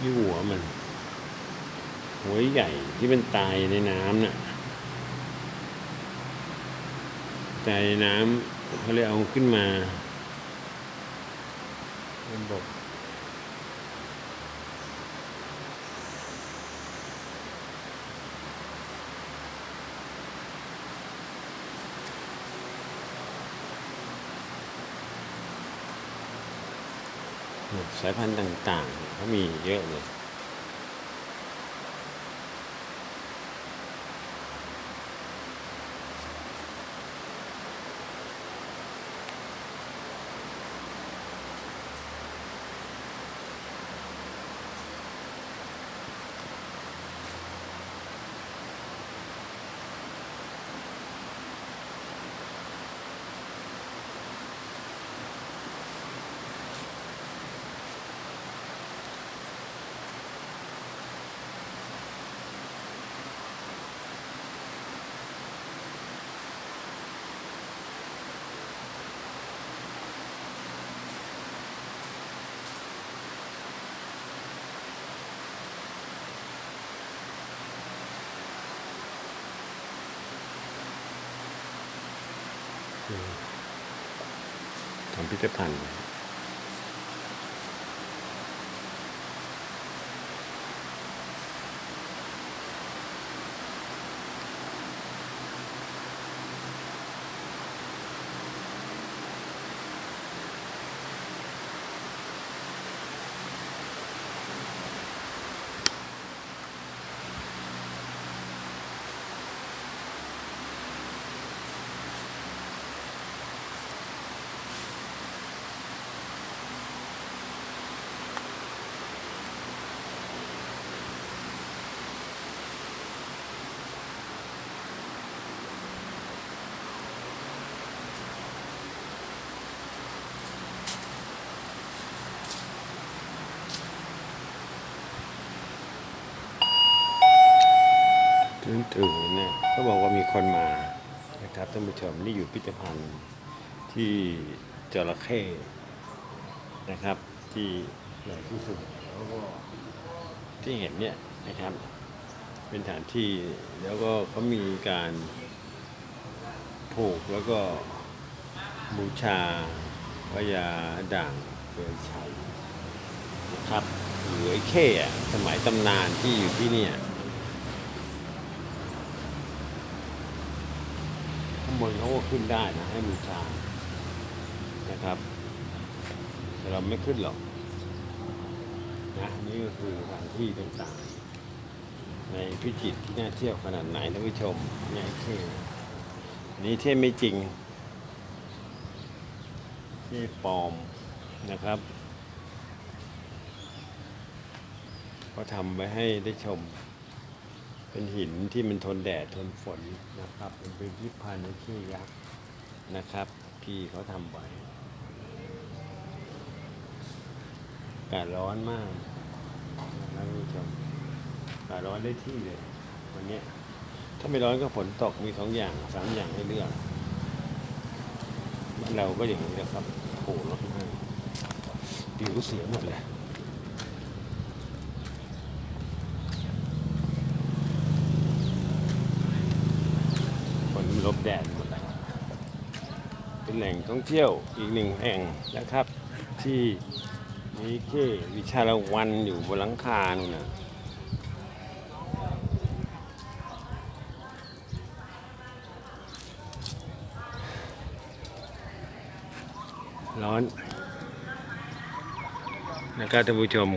ที่หัวมันหัวใหญ่ที่มันตายในน้ำน่ะตายในน้ำเขาเลยเอาขึ้นมาบนบก สายพันธุ์ต่างๆเขามีเยอะเลย ทำพิพิธภัณฑ์ ตื่นตื่เนี่ยเขาบอกว่ามีคนมานะครับท่านผู้ชมนี่อยู่พิพิธภัณฑ์ที่จระเข้นะครับ ที่ใหญ่ที่สุดแล้วก็ที่เห็นเนี่ยนะครับ เป็นสถานที่แล้วก็เขามีการผูกแล้วก็บูชาพญาด่างเดือนชัยนะครับหรือไอ้เข้สมัยตำนานที่อยู่ที่เนี่ย ข้างบนเขาก็ขึ้นได้นะ ให้บูชานะครับ แต่เราไม่ขึ้นหรอกนะนี่ก็คือสถานที่ต่างๆ ในพิจิตรที่น่าเที่ยวขนาดไหนท่านผู้ชมนี่เท่อันนี่เท่ไม่จริงเท่ปลอมนะครับก็ทำไว้ให้ได้ชม เป็นหินที่มันทนแดดทนฝนนะครับมันเป็นพิพิธภัณฑ์ในที่ยักษ์นะครับ พี่เขาทำไว้อากาศร้อนมากนะท่านผู้ชมอากาศร้อนได้ที่เลย วันนี้ถ้าไม่ร้อนก็ฝนตกมีสองอย่างสามอย่างให้เลือกเราก็อย่างนี้นะครับโอ้โหรถมากผิวเสียหมดเลย ฝน ลบแดดหมดแล้วเป็นแหล่งท่องเที่ยวอีกหนึ่งแห่งนะครับ ที่มีเควิชาละวันอยู่บนหลังคานู่นนะร้อนนะครับท่านผู้ชม